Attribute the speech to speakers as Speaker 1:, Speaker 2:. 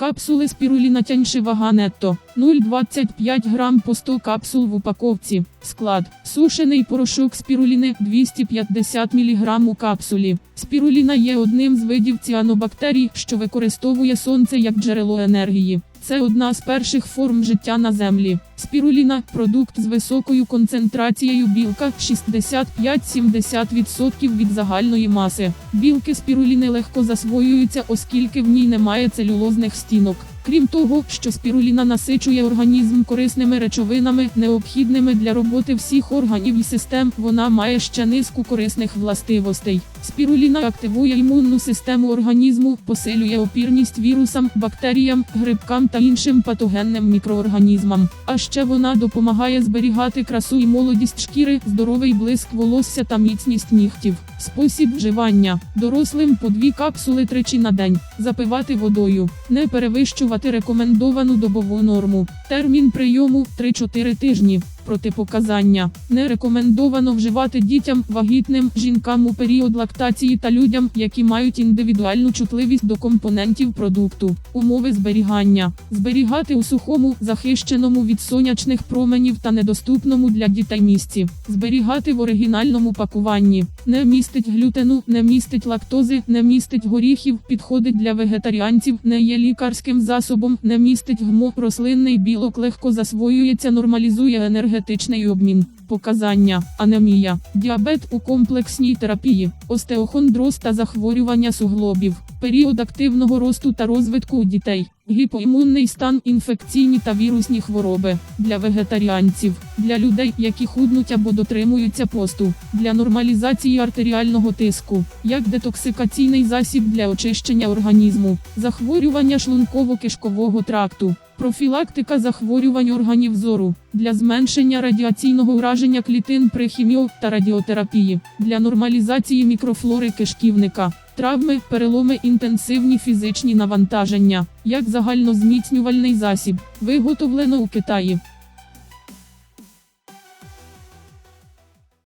Speaker 1: Капсули спіруліна тяньши вага нетто 0,25 грам по 100 капсул в упаковці. Склад. Сушений порошок спіруліни 250 мг у капсулі. Спіруліна є одним з видів ціанобактерій, що використовує сонце як джерело енергії. Це одна з перших форм життя на землі. Спіруліна продукт з високою концентрацією білка 65-70% від загальної маси. Білки спіруліни легко засвоюються, оскільки в ній немає целюлозних стінок. Крім того, що спіруліна насичує організм корисними речовинами, необхідними для роботи всіх органів і систем, вона має ще низку корисних властивостей. Спіруліна активує імунну систему організму, посилює опірність вірусам, бактеріям, грибкам та іншим патогенним мікроорганізмам. А ще вона допомагає зберігати красу і молодість шкіри, здоровий блиск волосся та міцність нігтів. Спосіб вживання: дорослим по дві капсули тричі на день, запивати водою, не перевищувати рекомендовану добову норму. Термін прийому 3-4 тижні. Протипоказання не рекомендовано вживати дітям, вагітним, жінкам у період лактації та людям, які мають індивідуальну чутливість до компонентів продукту. Умови зберігання: зберігати у сухому, захищеному від сонячних променів та недоступному для дітей місці. Зберігати в оригінальному пакуванні. Не містить глютену, не містить лактози, не містить горіхів, підходить для вегетаріанців, не є лікарським засобом, не містить гмо, рослинний білок легко засвоюється, нормалізує енергетичний обмін. Показання, анемія, діабет у комплексній терапії, остеохондроз та захворювання суглобів, період активного росту та розвитку у дітей, гіпоімунний стан, інфекційні та вірусні хвороби, для вегетаріанців, для людей, які худнуть або дотримуються посту, для нормалізації артеріального тиску, як детоксикаційний засіб для очищення організму, захворювання шлунково-кишкового тракту. Профілактика захворювань органів зору для зменшення радіаційного ураження клітин при хіміо та радіотерапії, для нормалізації мікрофлори кишківника, травми, переломи, інтенсивні фізичні навантаження, як загальнозміцнювальний засіб, виготовлено у Китаї.